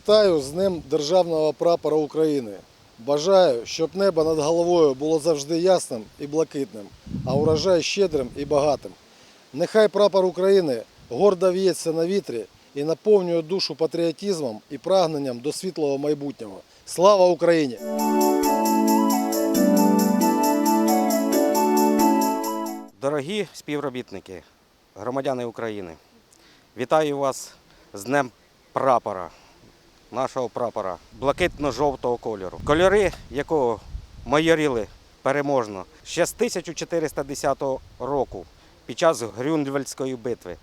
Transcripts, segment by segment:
Вітаю з Днем Державного прапора України. Бажаю, щоб небо над головою було завжди ясним і блакитним, а урожай щедрим і багатим. Нехай прапор України гордо в'ється на вітрі і наповнює душу патріотизмом і прагненням до світлого майбутнього. Слава Україні! Дорогі співробітники, громадяни України, вітаю вас з Днем прапора, нашого прапора, блакитно-жовтого кольору. Кольори, якого майоріли переможно ще з 1410 року під час Грюнвельдської битви,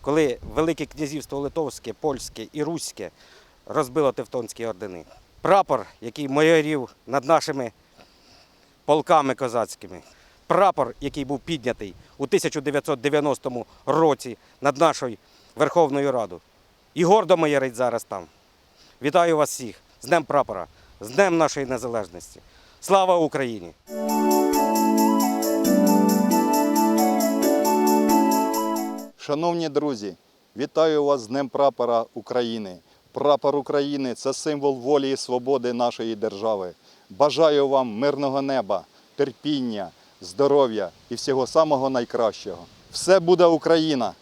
коли Велике князівство Литовське, Польське і Руське розбило Тевтонські ордени. Прапор, який майорів над нашими полками козацькими. Прапор, який був піднятий у 1990 році над нашою Верховною Радою. І гордо майорить зараз там. Вітаю вас всіх з Днем Прапора, з Днем нашої незалежності. Слава Україні! Шановні друзі, вітаю вас з Днем Прапора України. Прапор України це символ волі і свободи нашої держави. Бажаю вам мирного неба, терпіння, здоров'я і всього самого найкращого. Все буде Україна!